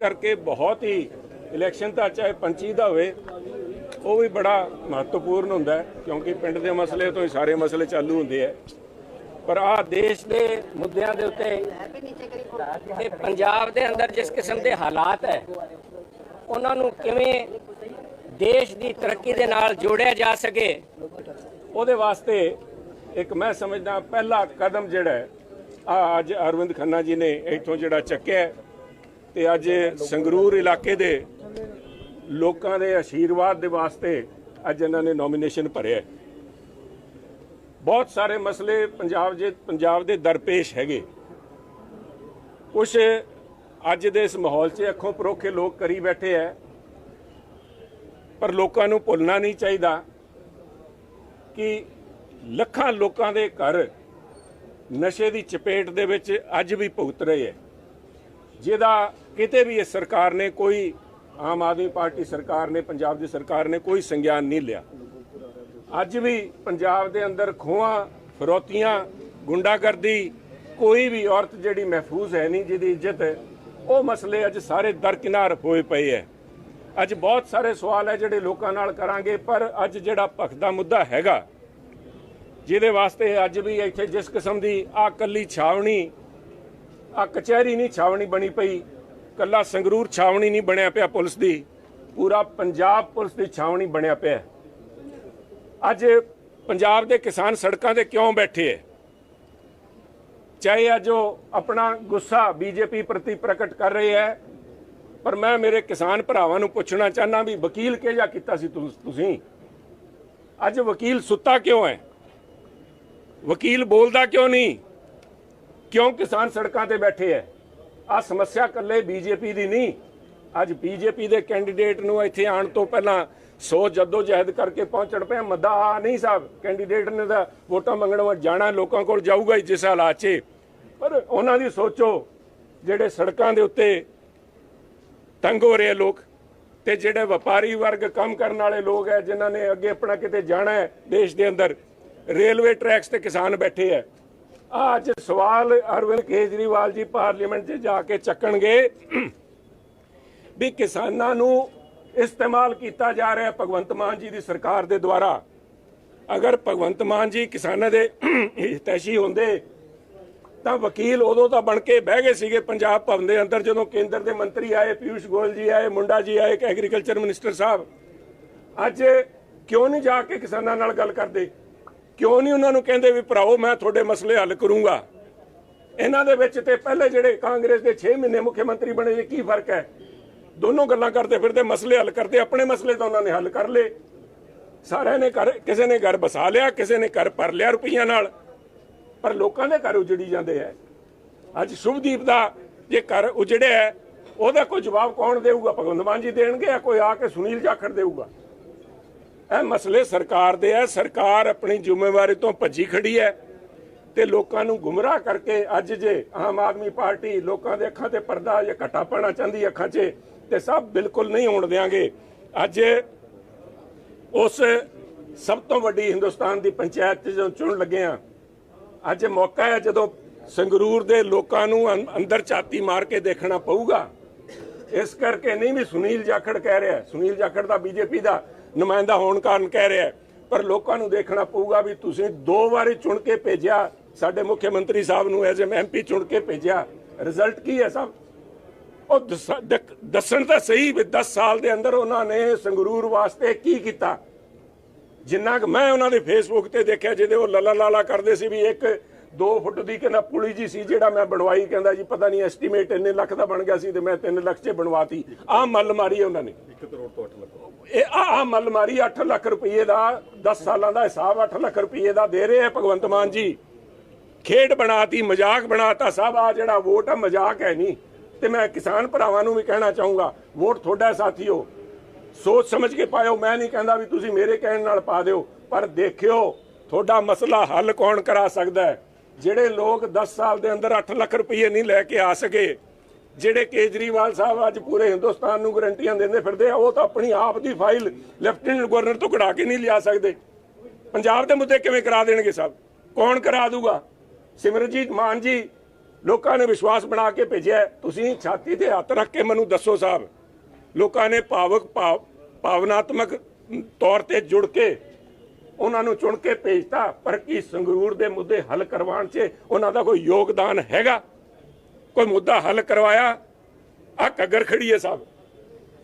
ਕਰਕੇ ਬਹੁਤ ਹੀ ਇਲੈਕਸ਼ਨ ਤਾਂ ਚਾਹੇ ਪੰਚੀ ਦਾ ਹੋਵੇ, ਉਹ ਵੀ ਬੜਾ ਮਹੱਤਵਪੂਰਨ ਹੁੰਦਾ ਕਿਉਂਕਿ ਪਿੰਡ ਦੇ ਮਸਲੇ ਤੋਂ ਹੀ ਸਾਰੇ ਮਸਲੇ ਚਾਲੂ ਹੁੰਦੇ ਆ ਪਰ ਆ ਦੇਸ਼ ਦੇ ਮੁੱਦਿਆਂ ਦੇ ਉੱਤੇ ਇਹ ਪੰਜਾਬ ਦੇ ਅੰਦਰ ਜਿਸ ਕਿਸਮ ਦੇ ਹਾਲਾਤ ਹੈ, ਉਹਨਾਂ ਨੂੰ ਕਿਵੇਂ ਦੇਸ਼ ਦੀ ਤਰੱਕੀ ਦੇ ਨਾਲ ਜੋੜਿਆ ਜਾ ਸਕੇ, ਉਹਦੇ ਵਾਸਤੇ ਇੱਕ ਮੈਂ ਸਮਝਦਾ ਪਹਿਲਾ ਕਦਮ ਜਿਹੜਾ ਹੈ ਆ ਅੱਜ ਅਰਵਿੰਦ ਖੰਨਾ ਜੀ ਨੇ ਇੱਥੋਂ ਜਿਹੜਾ ਚੱਕਿਆ ਤੇ ਅੱਜ ਸੰਗਰੂਰ ਇਲਾਕੇ ਦੇ ਲੋਕਾਂ ਦੇ ਆਸ਼ੀਰਵਾਦ ਦੇ ਵਾਸਤੇ ਅੱਜ ਇਹਨਾਂ ਨੇ ਨੋਮੀਨੇਸ਼ਨ ਭਰਿਆ ਬਹੁਤ ਸਾਰੇ ਮਸਲੇ ਪੰਜਾਬ ਜੇ ਪੰਜਾਬ ਦੇ ਦਰਪੇਸ਼ ਹੈਗੇ। ਕੁਝ ਅੱਜ ਦੇ ਇਸ ਮਾਹੌਲ 'ਚ ਅੱਖੋਂ ਪਰੋਖੇ ਲੋਕ ਕਰੀ ਬੈਠੇ ਐ ਪਰ ਲੋਕਾਂ ਨੂੰ ਭੁੱਲਣਾ ਨਹੀਂ ਚਾਹੀਦਾ ਕਿ ਲੱਖਾਂ ਲੋਕਾਂ ਦੇ ਘਰ ਨਸ਼ੇ ਦੀ ਚਪੇਟ ਦੇ ਵਿੱਚ ਅੱਜ ਵੀ ਭੁਗਤ ਰਹੇ ਹੈ। ਜਿਹਦਾ ਕਿਤੇ ਵੀ ਇਸ ਸਰਕਾਰ ਨੇ ਕੋਈ ਆਮ ਆਦਮੀ ਪਾਰਟੀ ਸਰਕਾਰ ਨੇ, ਪੰਜਾਬ ਦੀ ਸਰਕਾਰ ਨੇ ਕੋਈ ਸੰਗਿਆਨ ਨਹੀਂ ਲਿਆ। ਅੱਜ ਵੀ ਪੰਜਾਬ ਦੇ ਅੰਦਰ ਖੋਹਾਂ, ਫਰੋਤੀਆਂ, ਗੁੰਡਾਗਰਦੀ, ਕੋਈ ਵੀ ਔਰਤ ਜਿਹੜੀ ਮਹਿਫੂਜ਼ ਹੈ ਨਹੀਂ, ਜਿਹਦੀ ਇੱਜ਼ਤ ਹੈ, ਉਹ ਮਸਲੇ ਅੱਜ ਸਾਰੇ ਦਰਕਿਨਾਰ ਹੋਏ ਪਏ ਹੈ। ਅੱਜ ਬਹੁਤ ਸਾਰੇ ਸਵਾਲ ਹੈ ਜਿਹੜੇ ਲੋਕਾਂ ਨਾਲ ਕਰਾਂਗੇ, ਪਰ ਅੱਜ ਜਿਹੜਾ ਭਖਦਾ ਮੁੱਦਾ ਹੈਗਾ, ਜਿਹਦੇ ਵਾਸਤੇ ਅੱਜ ਵੀ ਇੱਥੇ ਜਿਸ ਕਿਸਮ ਦੀ ਆ ਕੱਲੀ ਛਾਵਣੀ ਆ ਕਚਹਿਰੀ ਨਹੀਂ ਛਾਵਣੀ ਬਣੀ ਪਈ। ਕੱਲਾ ਸੰਗਰੂਰ ਛਾਵਣੀ ਨਹੀਂ ਬਣਿਆ ਪਿਆ ਪੁਲਿਸ ਦੀ। ਪੂਰਾ ਪੰਜਾਬ ਪੁਲਿਸ ਦੀ ਛਾਵਣੀ ਬਣਿਆ ਪਿਆ। ਅੱਜ ਪੰਜਾਬ ਦੇ ਕਿਸਾਨ ਸੜਕਾਂ ਤੇ ਕਿਉਂ ਬੈਠੇ ਹੈ ਚਾਹੇ ਅੱਜ ਉਹ ਆਪਣਾ ਗੁੱਸਾ ਬੀਜੇਪੀ ਪ੍ਰਤੀ ਪ੍ਰਗਟ ਕਰ ਰਹੇ ਹੈ ਪਰ ਮੈਂ ਮੇਰੇ ਕਿਸਾਨ ਭਰਾਵਾਂ ਨੂੰ ਪੁੱਛਣਾ ਚਾਹਨਾ ਵੀ ਵਕੀਲ ਕਿਹੜਾ ਕੀਤਾ ਸੀ ਤੁਸੀਂ ਅੱਜ ਵਕੀਲ ਸੁੱਤਾ ਕਿਉਂ ਹੈ ਵਕੀਲ ਬੋਲਦਾ ਕਿਉਂ ਨਹੀਂ? ਕਿਉਂ ਕਿਸਾਨ ਸੜਕਾਂ ਤੇ ਬੈਠੇ ਐ? ਆ ਸਮੱਸਿਆ ਕੱਲੇ ਬੀਜੇਪੀ ਦੀ ਨਹੀਂ। ਅੱਜ ਬੀਜੇਪੀ ਦੇ ਕੈਂਡੀਡੇਟ ਨੂੰ ਇੱਥੇ ਆਉਣ ਤੋਂ ਪਹਿਲਾਂ ਸੋ ਜੱਦੋ ਜਹਿਦ ਕਰਕੇ ਪਹੁੰਚਣ ਪਿਆ। ਮੱਦਾ ਆ ਨਹੀਂ ਸਾਹਿਬ ਕੈਂਡੀਡੇਟ ਨੇ ਤਾਂ ਵੋਟਾਂ ਮੰਗਣ ਵਾ ਜਾਣਾ ਲੋਕਾਂ ਕੋਲ ਜਾਊਗਾ ਹੀ ਜਿਸ ਹਾਲਾਤ 'ਚ। ਪਰ ਉਹਨਾਂ ਦੀ ਸੋਚੋ, ਜਿਹੜੇ ਸੜਕਾਂ ਦੇ ਉੱਤੇ ਤੰਗ ਹੋ ਰਹੇ ਆ ਲੋਕ ਤੇ ਜਿਹੜੇ ਵਪਾਰੀ ਵਰਗ ਕੰਮ ਕਰਨ ਵਾਲੇ ਲੋਕ ਹੈ ਜਿਨ੍ਹਾਂ ਨੇ ਅੱਗੇ ਆਪਣਾ ਕਿਤੇ ਜਾਣਾ ਹੈ ਦੇਸ਼ ਦੇ ਅੰਦਰ, ਰੇਲਵੇ ਟਰੈਕਸ ਤੇ ਕਿਸਾਨ ਬੈਠੇ ਹੈ ਅੱਜ ਸਵਾਲ ਅਰਵਿੰਦ ਕੇਜਰੀਵਾਲ ਜੀ ਪਾਰਲੀਮੈਂਟ 'ਚ ਜਾ ਕੇ ਚੱਕਣਗੇ ਵੀ ਕਿਸਾਨਾਂ ਨੂੰ ਇਸਤੇਮਾਲ ਕੀਤਾ ਜਾ ਰਿਹਾ ਭਗਵੰਤ ਮਾਨ ਜੀ ਦੀ ਸਰਕਾਰ ਦੇ ਦੁਆਰਾ। ਅਗਰ ਭਗਵੰਤ ਮਾਨ ਜੀ ਕਿਸਾਨਾਂ ਦੇ ਹਿਤੈਸ਼ੀ ਹੁੰਦੇ, ਤਾਂ ਵਕੀਲ ਉਦੋਂ ਤਾਂ ਬਣ ਕੇ ਬਹਿ ਗਏ ਸੀਗੇ ਪੰਜਾਬ ਭਵਨ ਦੇ ਅੰਦਰ ਜਦੋਂ ਕੇਂਦਰ ਦੇ ਮੰਤਰੀ ਆਏ ਪਿਊਸ਼ ਗੋਇਲ ਜੀ ਆਏ, ਮੁੰਡਾ ਜੀ ਆਏ ਐਗਰੀਕਲਚਰ ਮਿਨਿਸਟਰ ਸਾਹਿਬ। ਅੱਜ ਕਿਉਂ ਨਹੀਂ ਜਾ ਕੇ ਕਿਸਾਨਾਂ ਨਾਲ ਗੱਲ ਕਰਦੇ? ਕਿਉਂ ਨਹੀਂ ਉਹਨਾਂ ਨੂੰ ਕਹਿੰਦੇ ਵੀ ਭਰਾਓ ਮੈਂ ਤੁਹਾਡੇ ਮਸਲੇ ਹੱਲ ਕਰੂੰਗਾ? ਇਹਨਾਂ ਦੇ ਵਿੱਚ ਤੇ ਪਹਿਲੇ ਜਿਹੜੇ ਕਾਂਗਰਸ ਦੇ 6 ਮਹੀਨੇ ਮੁੱਖ ਮੰਤਰੀ ਬਣੇ ਜੀ ਕੀ ਫ਼ਰਕ ਹੈ? ਦੋਨੋਂ ਗੱਲਾਂ ਕਰਦੇ ਫਿਰਦੇ, ਮਸਲੇ ਹੱਲ ਕਰਦੇ, ਆਪਣੇ ਮਸਲੇ ਤਾਂ ਉਹਨਾਂ ਨੇ ਹੱਲ ਕਰ ਲਏ। ਸਾਰਿਆਂ ਨੇ ਘਰ, ਕਿਸੇ ਨੇ ਘਰ ਬਸਾ ਲਿਆ, ਕਿਸੇ ਨੇ ਘਰ ਭਰ ਲਿਆ ਰੁਪਈਆਂ ਨਾਲ। ਪਰ ਲੋਕਾਂ ਦੇ ਘਰ ਉਜੜੀ ਜਾਂਦੇ ਐ ਅੱਜ ਸ਼ੁਭਦੀਪ ਦਾ ਜੇ ਘਰ ਉਜੜਿਆ ਉਹਦਾ ਕੋਈ ਜਵਾਬ ਕੌਣ ਦੇਊਗਾ? ਭਗਵੰਤ ਮਾਨ ਜੀ ਦੇਣਗੇ ਜਾਂ ਕੋਈ ਆ ਕੇ ਸੁਨੀਲ ਜਾਖੜ ਦੇਊਗਾ? ਇਹ ਮਸਲੇ ਸਰਕਾਰ ਦੇ ਹੈ ਸਰਕਾਰ ਆਪਣੀ ਜ਼ਿੰਮੇਵਾਰੀ ਤੋਂ ਭੱਜੀ ਖੜੀ ਹੈ ਤੇ ਲੋਕਾਂ ਨੂੰ ਗੁੰਮਰਾਹ ਕਰਕੇ ਅੱਜ ਜੇ ਆਮ ਆਦਮੀ ਪਾਰਟੀ ਲੋਕਾਂ ਦੇ ਅੱਖਾਂ ਤੇ ਪਰਦਾ ਜਾਂ ਘਟਾ ਪਾਣਾ ਚਾਹੁੰਦੀ ਅੱਖਾਂ 'ਚ ਤੇ ਸਭ ਬਿਲਕੁਲ ਨਹੀਂ ਹੋਣ ਦੇਾਂਗੇ ਅੱਜ ਉਸ ਸਭ ਤੋਂ ਵੱਡੀ ਹਿੰਦੁਸਤਾਨ ਦੀ ਪੰਚਾਇਤ 'ਚ ਜਦੋਂ ਚੁਣ ਲੱਗੇ ਆ, ਅੱਜ ਮੌਕਾ ਹੈ ਜਦੋਂ ਸੰਗਰੂਰ ਦੇ ਲੋਕਾਂ ਨੂੰ ਅੰਦਰ ਛਾਤੀ ਮਾਰ ਕੇ ਦੇਖਣਾ ਪਊਗਾ। ਇਸ ਕਰਕੇ ਨਹੀਂ ਵੀ ਸੁਨੀਲ ਜਾਖੜ ਕਹਿ ਰਿਹਾ ਸੁਨੀਲ ਜਾਖੜ ਦਾ ਬੀਜੇਪੀ ਦਾ ਨੁਮਾਇੰਦਾ ਹੋਣ ਕਾਰਨ ਕਹਿ ਰਿਹਾ ਪਰ ਲੋਕਾਂ ਨੂੰ ਦੇਖਣਾ ਪਊਗਾ ਵੀ ਤੁਸੀਂ ਦੋ ਵਾਰੀ ਚੁਣ ਕੇ ਭੇਜਿਆ, ਸਾਡੇ ਮੁੱਖ ਮੰਤਰੀ ਸਾਹਿਬ ਨੂੰ ਐਜ਼ ਐਮਪੀ ਚੁਣ ਕੇ ਭੇਜਿਆ। ਰਿਜ਼ਲਟ ਕੀ ਹੈ ਸਾਹਿਬ ਉਹ ਦੱਸਣ ਤਾਂ ਸਹੀ ਵੀ 10 ਸਾਲ ਦੇ ਅੰਦਰ ਉਹਨਾਂ ਨੇ ਸੰਗਰੂਰ ਵਾਸਤੇ ਕੀ ਕੀਤਾ। ਜਿੰਨਾ ਕੁ ਮੈਂ ਉਹਨਾਂ ਦੇ ਫੇਸਬੁੱਕ ਤੇ ਦੇਖਿਆ, ਜਿਹਦੇ ਉਹ ਲੱਲਾ ਲਾਲਾ ਕਰਦੇ ਸੀ ਵੀ ਇੱਕ 2 ਫੁੱਟ ਦੀ ਕਹਿੰਦਾ ਪੁਲੀ ਜੀ ਸੀ ਜਿਹੜਾ ਮੈਂ ਬਣਵਾਈ ਕਹਿੰਦਾ ਜੀ ਪਤਾ ਨਹੀਂ ਐਸਟੀਮੇਟ ਇੰਨੇ ਲੱਖ ਦਾ ਬਣ ਗਿਆ ਸੀ ਤੇ ਮੈਂ 3 ਲੱਖ 'ਚ ਬਣਵਾਤੀ। ਆਹ ਮੱਲ ਮਾਰੀ ਉਹਨਾਂ ਨੇ। 1 ਕਰੋੜ ਤੋਂ 8 ਲੱਖ। ਇਹ ਆਹ ਮੱਲ ਮਾਰੀ 8 ਲੱਖ ਰੁਪਏ ਦਾ 10 ਸਾਲਾਂ ਦਾ ਹਿਸਾਬ 8 ਲੱਖ ਰੁਪਏ ਦਾ ਦੇ ਰਹੇ ਆ ਭਗਵੰਤ ਮਾਨ ਜੀ। ਖੇਡ ਬਣਾਤੀ ਮਜ਼ਾਕ ਬਣਾਤਾ ਸਭ ਆ ਜਿਹੜਾ ਵੋਟ ਆ ਮਜ਼ਾਕ ਹੈ ਨਹੀਂ। ਤੇ ਮੈਂ ਕਿਸਾਨ ਭਰਾਵਾਂ ਨੂੰ ਵੀ ਕਹਿਣਾ ਚਾਹੂੰਗਾ ਵੋਟ ਤੁਹਾਡਾ ਸਾਥੀਓ ਸੋਚ ਸਮਝ ਕੇ ਪਾਇਓ। ਮੈਂ ਨਹੀਂ ਕਹਿੰਦਾ ਵੀ ਤੁਸੀਂ ਮੇਰੇ ਕਹਿਣ ਨਾਲ ਪਾ ਦਿਓ ਪਰ ਦੇਖਿਓ ਤੁਹਾਡਾ ਮਸਲਾ ਹੱਲ ਕੌਣ ਕਰਾ ਸਕਦਾ ਹੈ? ਜਿਹੜੇ ਲੋਕ 10 ਸਾਲ ਦੇ ਅੰਦਰ 8 ਲੱਖ ਰੁਪਏ ਨਹੀਂ ਲੈ ਕੇ ਆ ਸਕੇ, ਜਿਹੜੇ ਕੇਜਰੀਵਾਲ ਸਾਹਿਬ ਅੱਜ ਪੂਰੇ ਹਿੰਦੁਸਤਾਨ ਨੂੰ ਗਰੰਟੀਆਂ ਦਿੰਦੇ ਫਿਰਦੇ ਆ, ਉਹ ਤਾਂ ਆਪਣੀ ਆਪ ਦੀ ਫਾਈਲ ਲੈਫਟੀਨੈਂਟ ਗਵਰਨਰ ਤੋਂ ਕਢਾ ਕੇ ਨਹੀਂ ਲਿਆ ਸਕਦੇ। ਪੰਜਾਬ ਦੇ ਮੁੱਦੇ ਕਿਵੇਂ ਕਰਾ ਦੇਣਗੇ ਸਾਹਿਬ ਕੌਣ ਕਰਾ ਦੂਗਾ? ਸਿਮਰਜੀਤ ਮਾਨ ਜੀ ਲੋਕਾਂ ਨੇ ਵਿਸ਼ਵਾਸ ਬਣਾ ਕੇ ਭੇਜਿਆ, ਤੁਸੀਂ ਛਾਤੀ ਤੇ ਹੱਥ ਰੱਖ ਕੇ ਮੈਨੂੰ ਦੱਸੋ ਸਾਹਿਬ। ਲੋਕਾਂ ਨੇ ਭਾਵਕ ਭਾਵ, ਭਾਵਨਾਤਮਕ ਤੌਰ ਤੇ ਜੁੜ ਕੇ ਉਹਨਾਂ ਨੂੰ ਚੁਣ ਕੇ ਭੇਜਤਾ, ਪਰ ਕੀ ਸੰਗਰੂਰ ਦੇ ਮੁੱਦੇ ਹੱਲ ਕਰਵਾਉਣ 'ਚ ਉਹਨਾਂ ਦਾ ਕੋਈ ਯੋਗਦਾਨ ਹੈਗਾ? ਕੋਈ ਮੁੱਦਾ ਹੱਲ ਕਰਵਾਇਆ? ਆ ਕੱਗਰ ਖੜੀ ਹੈ ਸਾਹਿਬ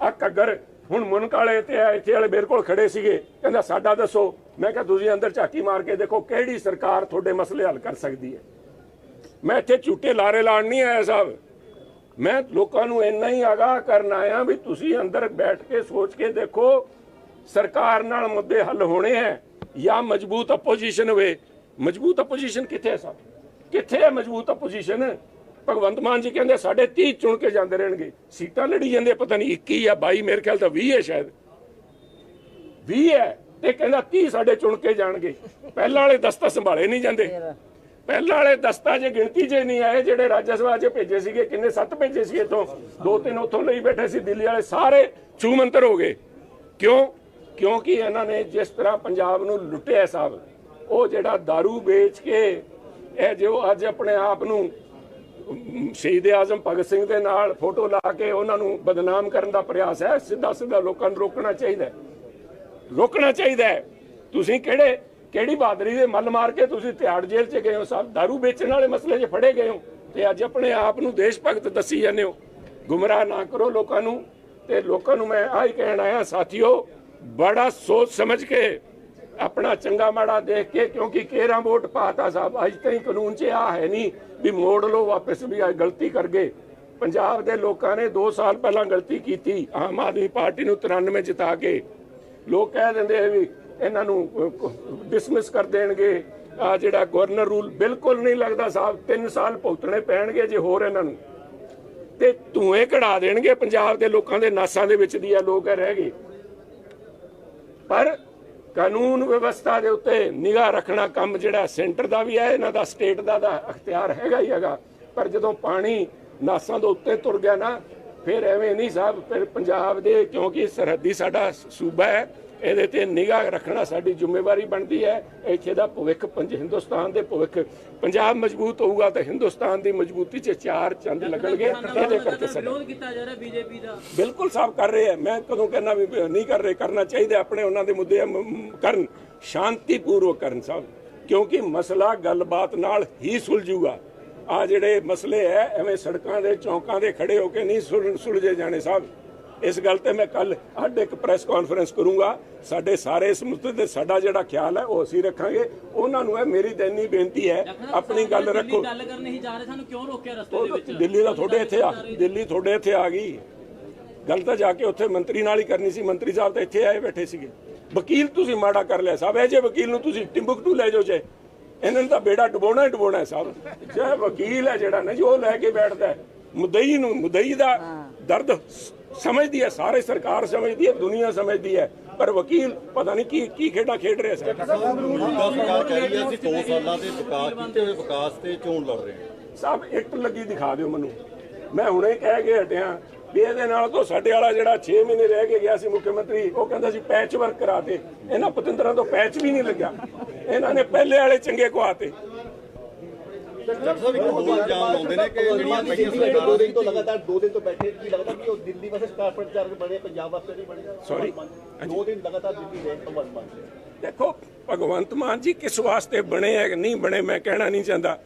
ਆ ਕੱਗਰ ਹੁਣ ਮੁਨਕ ਵਾਲੇ ਤੇ ਇੱਥੇ ਵਾਲੇ ਮੇਰੇ ਕੋਲ ਖੜੇ ਸੀਗੇ, ਕਹਿੰਦਾ, ਸਾਡਾ ਦੱਸੋ। ਮੈਂ ਕਿਹਾ, ਤੁਸੀਂ ਅੰਦਰ ਝਾਤੀ ਮਾਰ ਕੇ ਦੇਖੋ ਕਿਹੜੀ ਸਰਕਾਰ ਤੁਹਾਡੇ ਮਸਲੇ ਹੱਲ ਕਰ ਸਕਦੀ ਹੈ? ਮੈਂ ਇੱਥੇ ਝੂਟੇ ਲਾਰੇ ਲਾਣ ਨਹੀਂ ਆਇਆ ਸਾਹਿਬ। ਮੈਂ ਲੋਕਾਂ ਨੂੰ ਇੰਨਾ ਹੀ ਆਗਾਹ ਕਰਨ ਆਇਆ ਵੀ ਤੁਸੀਂ ਅੰਦਰ ਬੈਠ ਕੇ ਸੋਚ ਕੇ ਦੇਖੋ, ਸਰਕਾਰ ਨਾਲ ਮੁੱਦੇ ਹੱਲ ਹੋਣੇ ਹੈ। ਜਾਂ ਮਜ਼ਬੂਤ ਆਪੋਜੀਸ਼ਨ ਹੋਵੇ। ਮਜ਼ਬੂਤ ਆਪੋਜੀਸ਼ਨ ਕਿੱਥੇ ਹੈ ਸਾਹਿਬ ਕਿੱਥੇ ਹੈ ਮਜ਼ਬੂਤ ਆਪੋਜੀਸ਼ਨ ਭਗਵੰਤ ਮਾਨ ਜੀ ਕਹਿੰਦੇ ਸਾਡੇ 30 ਚੁਣ ਕੇ ਜਾਂਦੇ ਰਹਿਣਗੇ। ਸੀਟਾਂ ਲੜੀ ਜਾਂਦੇ ਪਤਾ ਨਹੀਂ 21 ਜਾਂ 22 ਮੇਰੇ ਖਿਆਲ ਤਾਂ 20 ਹੈ ਸ਼ਾਇਦ। 20 ਹੈ ਤੇ ਕਹਿੰਦਾ 30 ਸਾਡੇ ਚੁਣ ਕੇ ਜਾਣਗੇ। ਪਹਿਲਾਂ ਵਾਲੇ ਦਸਤਾ ਸੰਭਾਲੇ ਨਹੀਂ ਜਾਂਦੇ। ਪਹਿਲਾਂ ਵਾਲੇ ਦਸਤਾ ਜੇ ਗਿਣਤੀ 'ਚ ਨਹੀਂ ਆਏ ਜਿਹੜੇ ਰਾਜ ਸਭਾ 'ਚ ਭੇਜੇ ਸੀਗੇ ਕਿੰਨੇ ਸੱਤ ਭੇਜੇ ਸੀ ਇਥੋਂ? ਦੋ ਤਿੰਨ ਉਥੋਂ ਲਈ ਬੈਠੇ ਸੀ ਦਿੱਲੀ ਵਾਲੇ ਸਾਰੇ ਛੂਮੰਤਰ ਹੋ ਗਏ। ਕਿਉਂ? ਕਿਉਂਕਿ ਇਹਨਾਂ ਨੇ ਜਿਸ ਤਰ੍ਹਾਂ ਪੰਜਾਬ ਨੂੰ ਲੁੱਟਿਆ ਸਾਹਿਬ ਉਹ ਜਿਹੜਾ दारू ਵੇਚ ਕੇ ਇਹ ਜੋ ਅੱਜ ਆਪਣੇ ਆਪ ਨੂੰ ਸ਼ਹੀਦ ਆਜ਼ਮ ਭਗਤ ਸਿੰਘ ਦੇ ਨਾਲ ਫੋਟੋ ਲਾ ਕੇ ਉਹਨਾਂ ਨੂੰ ਬਦਨਾਮ ਕਰਨ ਦਾ ਪ੍ਰਯਾਸ ਹੈ ਸਿੱਧਾ ਸਿੱਧਾ ਲੋਕਾਂ ਨੂੰ ਰੋਕਣਾ ਚਾਹੀਦਾ ਹੈ ਰੋਕਣਾ ਚਾਹੀਦਾ ਹੈ ਤੁਸੀਂ ਕਿਹੜੇ ਕਿਹੜੀ ਬਹਾਦਰੀ ਦੇ ਮੱਲ ਮਾਰ ਕੇ ਤੁਸੀਂ ਤਿਹਾੜ ਜੇਲ੍ਹ 'ਚ ਗਏ ਹੋ ਸਭ दारू ਵੇਚਣ ਵਾਲੇ ਮਸਲੇ 'ਚ ਫੜੇ ਗਏ ਹੋ ਤੇ ਅੱਜ ਆਪਣੇ ਆਪ ਨੂੰ ਦੇਸ਼ ਭਗਤ ਦੱਸੀ ਜਾਂਦੇ ਹੋ ਗੁੰਮਰਾਹ ਨਾ ਕਰੋ ਲੋਕਾਂ ਨੂੰ ਤੇ ਲੋਕਾਂ ਨੂੰ ਮੈਂ ਆਹੀ ਕਹਿਣ ਆਇਆ ਸਾਥੀਓ ਬੜਾ ਸੋਚ ਸਮਝ ਕੇ ਆਪਣਾ ਚੰਗਾ ਮਾੜਾ ਦੇਖ ਕੇ, ਕਿਉਂਕਿ ਕੇਰਾਂ ਵੋਟ ਪਾਤਾ ਸਾਹਿਬ, ਅੱਜ ਤਾਈਂ ਕਾਨੂੰਨ 'ਚ ਆ ਹੈ ਨਹੀਂ ਵੀ ਮੋੜ ਲਓ ਵਾਪਸ ਵੀ ਆ ਗਲਤੀ ਕਰ ਗਏ। ਪੰਜਾਬ ਦੇ ਲੋਕਾਂ ਨੇ 2 ਸਾਲ ਪਹਿਲਾਂ ਗਲਤੀ ਕੀਤੀ, ਆਮ ਆਦਮੀ ਪਾਰਟੀ ਨੂੰ 93 ਜਿਤਾ ਕੇ। ਲੋਕ ਕਹਿ ਦਿੰਦੇ ਵੀ ਇਹਨਾਂ ਨੂੰ ਡਿਸਮਿਸ ਕਰ ਦੇਣਗੇ। ਆ ਜਿਹੜਾ ਗਵਰਨਰ ਰੂਲ ਬਿਲਕੁਲ ਨਹੀਂ ਲੱਗਦਾ ਸਾਹਿਬ 3 ਸਾਲ ਭੁਗਤਣੇ ਪੈਣਗੇ ਜੇ ਹੋਰ ਇਹਨਾਂ ਨੂੰ। ਤੇ ਧੂਏ ਕਢਾ ਦੇਣਗੇ ਪੰਜਾਬ ਦੇ ਲੋਕਾਂ ਦੇ ਨਾਸਾਂ ਦੇ ਵਿੱਚ ਦੀ ਆ, ਲੋਕ ਰਹਿ ਗਏ। ਪਰ ਕਾਨੂੰਨ ਵਿਵਸਥਾ ਦੇ ਉੱਤੇ ਨਿਗਾਹ ਰੱਖਣਾ ਕੰਮ ਜਿਹੜਾ ਸੈਂਟਰ ਦਾ ਵੀ ਹੈ, ਇਹਨਾਂ ਦਾ ਸਟੇਟ ਦਾ ਦਾ ਅਖਤਿਆਰ ਹੈਗਾ ਹੀ ਹੈਗਾ। ਪਰ ਜਦੋਂ ਪਾਣੀ ਨਾਸਾਂ ਦੇ ਉੱਤੇ ਤੁਰ ਗਿਆ ਨਾ, ਫਿਰ ਐਵੇਂ ਨਹੀਂ ਸਾਹਿਬ ਫਿਰ ਪੰਜਾਬ ਦੇ ਕਿਉਂਕਿ ਸਰਹੱਦੀ ਸਾਡਾ ਸੂਬਾ ਹੈ ਇਹਦੇ ਤੇ ਨਿਗਾਹ ਰੱਖਣਾ ਸਾਡੀ ਜ਼ਿੰਮੇਵਾਰੀ ਬਣਦੀ ਹੈ। ਇੱਥੇ ਦਾ ਭਵਿੱਖ ਪੰਜ ਹਿੰਦੁਸਤਾਨ ਦੇ ਭਵਿੱਖ। ਪੰਜਾਬ ਮਜ਼ਬੂਤ ਹੋਊਗਾ ਤਾਂ ਹਿੰਦੁਸਤਾਨ ਦੀ ਮਜ਼ਬੂਤੀ 'ਚ ਚਾਰ ਚੰਦ ਲੱਗਣਗੇ। ਇਹਦੇ ਕਰਕੇ ਸਾਡਾ ਵਿਰੋਧ ਕੀਤਾ ਜਾ ਰਿਹਾ ਬੀਜੇਪੀ ਦਾ। ਬਿਲਕੁਲ ਸਾਹਿਬ ਕਰ ਰਹੇ ਆ ਮੈਂ ਕਦੋਂ ਕਹਿੰਦਾ ਵੀ ਨਹੀਂ ਕਰ ਰਹੇ ਕਰਨਾ ਚਾਹੀਦਾ ਆਪਣੇ ਉਹਨਾਂ ਦੇ ਮੁੱਦੇ ਕਰਨ। ਸ਼ਾਂਤੀਪੂਰਵਕ ਕਰਨ ਸਾਹਿਬ ਕਿਉਂਕਿ ਮਸਲਾ ਗੱਲਬਾਤ ਨਾਲ ਹੀ ਸੁਲਝੂਗਾ। ਆ ਜਿਹੜੇ ਮਸਲੇ ਐ ਐਵੇਂ ਸੜਕਾਂ ਦੇ ਚੌਂਕਾਂ ਦੇ ਖੜੇ ਹੋ ਕੇ ਨਹੀਂ ਸੁਲ- ਸੁਲਝੇ ਜਾਣੇ ਸਾਹਿਬ ਇਸ ਗੱਲ ਤੇ ਮੈਂ ਕੱਲ ਅੱਡ ਇੱਕ ਪ੍ਰੈਸ ਕਾਨਫਰੰਸ ਕਰੂੰਗਾ। ਸਾਡੇ ਸਾਰੇ ਇਸ ਮੁੱਦੇ ਤੇ ਸਾਡਾ ਜਿਹੜਾ ਖਿਆਲ ਹੈ ਉਹ ਅਸੀਂ ਰੱਖਾਂਗੇ। ਉਹਨਾਂ ਨੂੰ ਇਹ ਮੇਰੀ ਦੈਨੀ ਬੇਨਤੀ ਹੈ ਆਪਣੀ ਗੱਲ ਰੱਖੋ। ਗੱਲ ਕਰਨ ਨਹੀਂ ਜਾ ਰਹੇ ਸਾਨੂੰ ਕਿਉਂ ਰੋਕਿਆ ਰਸਤੇ ਦੇ ਵਿੱਚ? ਦਿੱਲੀ ਦਾ ਤੁਹਾਡੇ ਇੱਥੇ ਆ ਦਿੱਲੀ ਤੁਹਾਡੇ ਇੱਥੇ ਆ ਗਈ। ਗੱਲ ਤਾਂ ਜਾ ਕੇ ਉੱਥੇ ਮੰਤਰੀ ਨਾਲ ਹੀ ਕਰਨੀ ਸੀ ਮੰਤਰੀ ਸਾਹਿਬ ਤਾਂ ਇੱਥੇ ਆਏ ਬੈਠੇ ਸੀਗੇ। ਵਕੀਲ ਤੁਸੀਂ ਮਾੜਾ ਕਰ ਲਿਆ ਸਾਹਿਬ ਇਹ ਜੇ ਵਕੀਲ ਨੂੰ ਤੁਸੀਂ ਟਿੰਬਕਟੂ ਲੈ ਜਾਓ ਜੇ। ਇਹਨਾਂ ਨੂੰ ਤਾਂ ਬੇੜਾ ਡੁਬੋਣਾ ਹੀ ਡੁਬੋਣਾ ਹੈ ਸਾਹਿਬ ਜੇ ਵਕੀਲ ਹੈ ਜਿਹੜਾ ਨਾ ਜੋ ਉਹ ਲੈ ਕੇ ਬੈਠਦਾ ਹੈ। ਮੁਦਈ ਨੂੰ ਮੁਦਈ ਦਾ ਦਰਦ ਸਮਝਦੀ ਹੈ ਸਾਰੇ ਸਰਕਾਰ ਸਮਝਦੀ ਹੈ ਦੁਨੀਆ ਸਮਝਦੀ ਹੈ ਪਰ ਵਕੀਲ ਪਤਾ ਨਹੀਂ ਕੀ ਕੀ ਖੇਡਾਂ ਖੇਡ ਰਿਹਾ ਮੌਜੂਦਾ ਸਰਕਾਰ ਕਹਿ ਰਹੀ ਹੈ ਅਸੀਂ 2 ਸਾਲਾਂ ਦੇ ਵਿਕਾਸ ਕੀਤੇ ਹੋਏ ਵਿਕਾਸ ਤੇ ਚੋਣ ਲੜ ਰਹੇ ਹਾਂ। ਸਭ ਇੱਟ ਲੱਗੀ ਦਿਖਾ ਦਿਓ ਮੈਨੂੰ। ਮੈਂ ਹੁਣੇ ਕਹਿ ਕੇ ਹਟਿਆ ਵੀ ਇਹਦੇ ਨਾਲ ਤੋਂ ਸਾਡੇ ਵਾਲਾ ਜਿਹੜਾ 6 ਮਹੀਨੇ ਰਹਿ ਕੇ ਗਿਆ ਸੀ ਮੁੱਖ ਮੰਤਰੀ ਉਹ ਕਹਿੰਦਾ ਸੀ ਪੈਚ ਵਰਕ ਕਰਾ ਦੇ ਇਹਨਾਂ ਪਤੰਦਰਾਂ ਤੋਂ ਪੈਚ ਵੀ ਨਹੀਂ ਲੱਗਿਆ। ਇਹਨਾਂ ਨੇ ਪਹਿਲੇ ਵਾਲੇ ਚੰਗੇ ਕਵਾਤੇ ਡਾਕਟਰ ਸਾਹਿਬ ਇੱਕ ਹੋਰ ਇਲਜ਼ਾਮ ਲਾਉਂਦੇ ਨੇ ਕਿ ਜਿਹੜੀਆਂ ਪਹਿਲੀਆਂ ਦੋ ਸਰਕਾਰਾਂ ਦਿਨ ਤੋਂ ਲਗਾਤਾਰ ਦੋ ਦਿਨ ਤੋਂ ਬੈਠੇ ਕੀ ਲੱਗਦਾ ਕਿ ਉਹ ਦਿੱਲੀ ਵਾਸਤੇ ਸਟਾਰ ਪ੍ਰਚਾਰਕ ਬਣੇ ਪੰਜਾਬ ਵਾਸਤੇ ਨਹੀਂ ਬਣੇ? Sorry? ਦੋ ਦਿਨ ਲਗਾਤਾਰ ਦਿੱਲੀ ਰਹੇ ਭਗਵੰਤ ਮਾਨ ਜੀ। ਦੇਖੋ ਭਗਵੰਤ ਮਾਨ ਜੀ ਕਿਸ ਵਾਸਤੇ ਬਣੇ ਹੈ ਕਿ ਨਹੀਂ ਬਣੇ ਮੈਂ ਕਹਿਣਾ ਨਹੀਂ ਚਾਹੁੰਦਾ।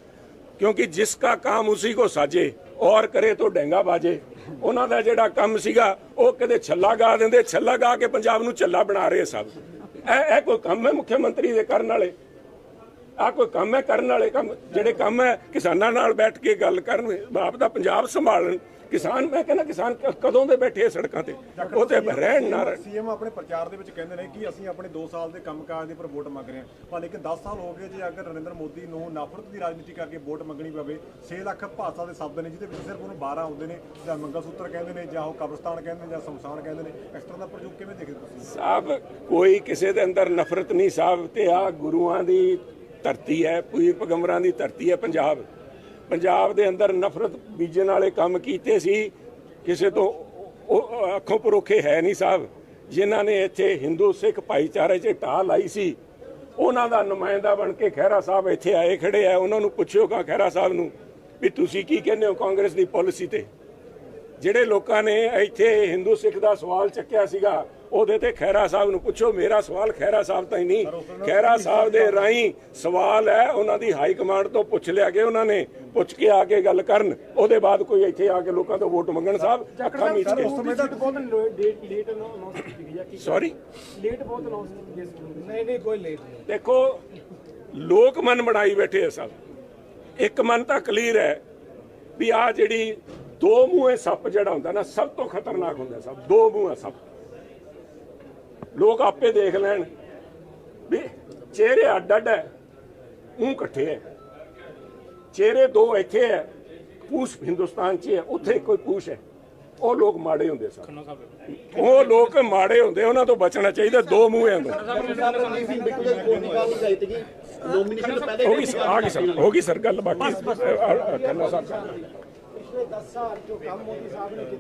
ਕਿਉਂਕਿ ਜਿਸ ਕਾ ਕੰਮ ਉसी ਕੋ ਸਾਜੇ ਔਰ ਕਰੇ ਤੋ ਡੈਂਗਾ ਬਾਜੇ। ਉਹਨਾਂ ਦਾ ਜਿਹੜਾ ਕੰਮ ਸੀਗਾ ਉਹ ਕਦੇ ਛੱਲਾ ਗਾ ਦਿੰਦੇ ਛੱਲਾ ਗਾ ਕੇ ਪੰਜਾਬ ਨੂੰ ਛੱਲਾ ਬਣਾ ਰਹੇ ਸਭ। ਇਹ ਇਹ ਕੋਈ ਕੰਮ ਹੈ ਮੁੱਖ ਮੰਤਰੀ ਦੇ ਕਰਨ ਵਾਲੇ? ਆ ਕੋਈ ਕੰਮ ਹੈ ਕਰਨ ਵਾਲੇ ਕੰਮ? ਜਿਹੜੇ ਕੰਮ ਹੈ ਕਿਸਾਨਾਂ ਨਾਲ ਬੈਠ ਕੇ ਗੱਲ ਕਰਨ ਬਾਪ ਦਾ ਪੰਜਾਬ ਸੰਭਾਲਣ। ਕਿਸਾਨ ਮੈਂ ਕਹਿੰਦਾ ਕਿਸਾਨ ਕਦੋਂ ਦੇ ਬੈਠੇ ਸੜਕਾਂ ਤੇ? ਉਹ ਤੇ ਰਹਿਣ ਨਾ ਸੀਐਮ ਆਪਣੇ ਪ੍ਰਚਾਰ ਦੇ ਵਿੱਚ ਕਹਿੰਦੇ ਨੇ ਕਿ ਅਸੀਂ ਆਪਣੇ 2 ਸਾਲ ਦੇ ਕੰਮਕਾਜ ਦੇ ਉੱਪਰ ਵੋਟ ਮੰਗ ਰਹੇ ਹਾਂ। ਪਰ ਲੇਕਿਨ 10 ਸਾਲ ਹੋ ਗਏ ਜੇ ਅਗਰ ਨਰਿੰਦਰ ਮੋਦੀ ਨੂੰ ਨਫ਼ਰਤ ਦੀ ਰਾਜਨੀਤੀ ਕਰਕੇ ਵੋਟ ਮੰਗਣੀ ਪਵੇ 6 ਲੱਖ ਭਾਸ਼ਾ ਦੇ ਸ਼ਬਦ ਨੇ ਜਿਹਦੇ ਵਿੱਚ ਸਿਰਫ ਉਹਨੂੰ 12 ਆਉਂਦੇ ਨੇ ਜਾਂ ਮੰਗਲ ਸੂਤਰ ਕਹਿੰਦੇ ਨੇ ਜਾਂ ਉਹ ਕਬਰਸਤਾਨ ਕਹਿੰਦੇ ਨੇ ਜਾਂ ਸ਼ਮਸ਼ਾਨ ਕਹਿੰਦੇ ਨੇ ਇਸ ਤਰ੍ਹਾਂ ਦਾ ਪ੍ਰਯੋਗ ਕਿਵੇਂ ਦੇਖਦੇ ਤੁਸੀਂ? ਸਾਹਿਬ ਕੋਈ ਕਿਸੇ ਦੇ ਅੰਦਰ ਨਫ਼ਰਤ ਨਹੀਂ ਸਾਹਿਬ ਤੇ ਆ ਗੁਰੂਆਂ ਦੀ ਧਰਤੀ ਹੈ, ਪੀਰ ਪਗੰਬਰਾਂ ਦੀ ਧਰਤੀ ਹੈ ਪੰਜਾਬ। ਪੰਜਾਬ ਦੇ ਅੰਦਰ ਨਫ਼ਰਤ ਬੀਜਣ ਵਾਲੇ ਕੰਮ ਕੀਤੇ ਸੀ, ਕਿਸੇ ਤੋਂ ਅੱਖੋਂ ਪਰੋਖੇ ਹੈ ਨਹੀਂ ਸਾਹਿਬ। ਜਿਨ੍ਹਾਂ ਨੇ ਇੱਥੇ ਹਿੰਦੂ ਸਿੱਖ ਭਾਈਚਾਰੇ 'ਚ ਢਾਹ ਲਾਈ ਸੀ, ਉਹਨਾਂ ਦਾ ਨੁਮਾਇੰਦਾ ਬਣ ਕੇ ਖਹਿਰਾ ਸਾਹਿਬ ਇੱਥੇ ਆਏ ਖੜੇ ਆ। ਉਹਨਾਂ ਨੂੰ ਪੁੱਛਿਓ ਕਾ ਖਹਿਰਾ ਸਾਹਿਬ ਨੂੰ ਵੀ ਤੁਸੀਂ ਕੀ ਕਹਿੰਦੇ ਹੋ ਕਾਂਗਰਸ ਦੀ ਪਾਲਿਸੀ ਤੇ? ਜਿਹੜੇ ਲੋਕਾਂ ਨੇ ਇੱਥੇ ਹਿੰਦੂ ਸਿੱਖ ਦਾ ਸਵਾਲ ਚੱਕਿਆ ਸੀਗਾ ਉਹਦੇ ਤੇ ਖੈਰਾ ਸਾਹਿਬ ਨੂੰ ਪੁੱਛੋ ਮੇਰਾ ਸਵਾਲ ਖੈਰਾ ਸਾਹਿਬ ਤਾਂ ਹੀ ਨਹੀਂ। ਖੈਰਾ ਸਾਹਿਬ ਦੇ ਰਾਹੀਂ ਸਵਾਲ ਹੈ ਉਹਨਾਂ ਦੀ ਹਾਈ ਕਮਾਂਡ ਤੋਂ ਪੁੱਛ ਲਿਆ ਕਿ ਉਹਨਾਂ ਨੇ ਪੁੱਛ ਕੇ ਆ ਕੇ ਗੱਲ ਕਰਨ। ਉਹਦੇ ਬਾਅਦ ਕੋਈ ਇੱਥੇ ਆ ਕੇ ਲੋਕਾਂ ਤੋਂ ਵੋਟ ਮੰਗਣ ਸਾਹਿਬ ਅੱਖਾਂ ਮੀਚ ਕੇ। ਸੌਰੀ ਲੇਟ ਬਹੁਤ ਅਨਾਉਂਸ ਕੀਤੀ ਨਹੀਂ ਨਹੀਂ ਕੋਈ ਲੇਟ ਨਹੀਂ। ਦੇਖੋ ਲੋਕ ਮਨ ਬਣਾਈ ਬੈਠੇ ਆ ਸਭ। ਇੱਕ ਮਨ ਤਾਂ ਕਲੀਅਰ ਹੈ ਵੀ ਆ ਜਿਹੜੀ ਦੋ ਮੂੰਹੇ ਸੱਪ ਜਿਹੜਾ ਹੁੰਦਾ ਨਾ ਸਭ ਤੋਂ ਖਤਰਨਾਕ ਹੁੰਦਾ ਸਭ ਦੋ ਮੂੰਹਾ ਸੱਪ। ਲੋਕ ਆਪੇ ਦੇਖ ਲੈਣ ਵੀ ਚਿਹਰੇ ਅੱਡ ਅੱਡ ਹੈ ਮੂੰਹ ਇਕੱਠੇ ਹੈ। ਚਿਹਰੇ ਦੋ ਇੱਥੇ ਹੈ ਪੂਛ ਹਿੰਦੁਸਤਾਨ 'ਚ ਹੈ ਉੱਥੇ ਕੋਈ ਪੂਛ ਹੈ। ਉਹ ਲੋਕ ਮਾੜੇ ਹੁੰਦੇ ਸਨ ਉਹ ਲੋਕ ਮਾੜੇ ਹੁੰਦੇ ਉਹਨਾਂ ਤੋਂ ਬਚਣਾ ਚਾਹੀਦਾ ਦੋ ਮੂੰਹੇ ਹੁੰਦੇ ਹੋ ਗਈ ਸਰ ਆ ਗਈ ਸਰ ਹੋ ਗਈ ਸਰ ਗੱਲ ਬਾਕੀ ਖੰਨਾ ਸਾਹਿਬ। ਪਿਛਲੇ 10 ਸਾਲ ਜੋ ਕੰਮ ਮੋਦੀ ਸਾਹਿਬ ਨੇ ਕੀਤੇ